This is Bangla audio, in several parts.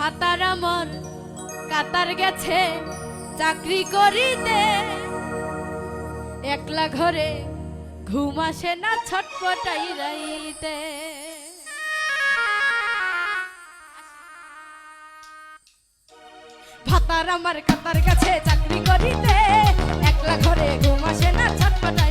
ভাতার আমার কাতার গেছে, চাকরি করিতে। একলা ঘরে ঘুম আসে না ছটপটাই রাইতে। ভাতার আমার কাতার কাছে চাকরি করিতে। একলা ঘরে ঘুম আসে না ছটপটাই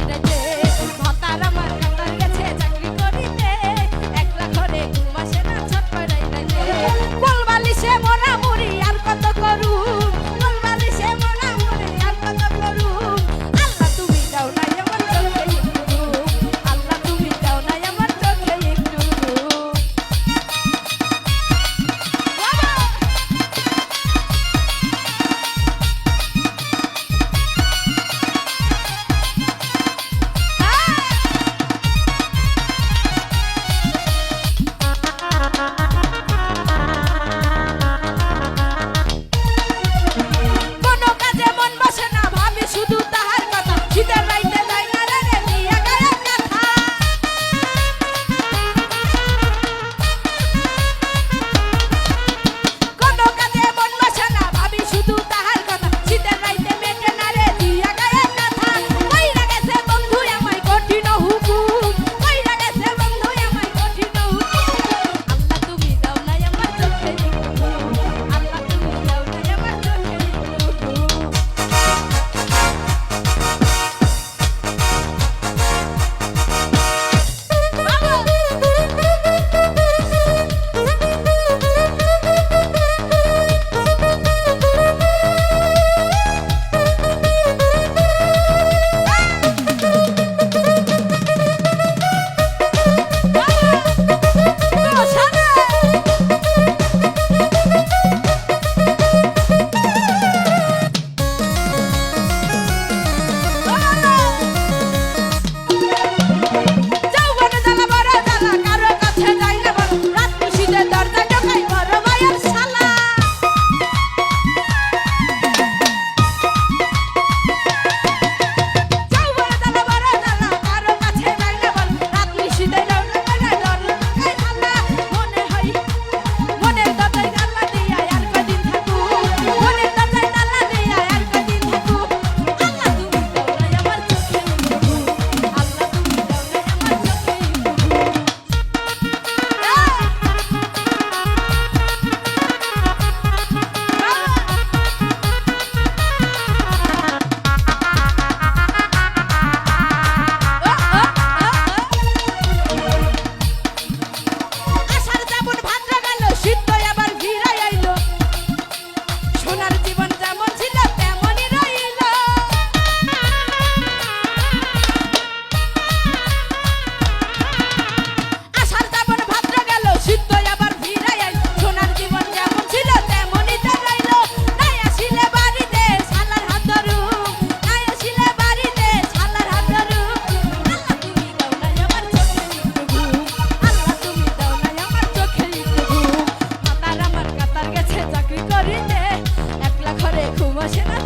Vamos.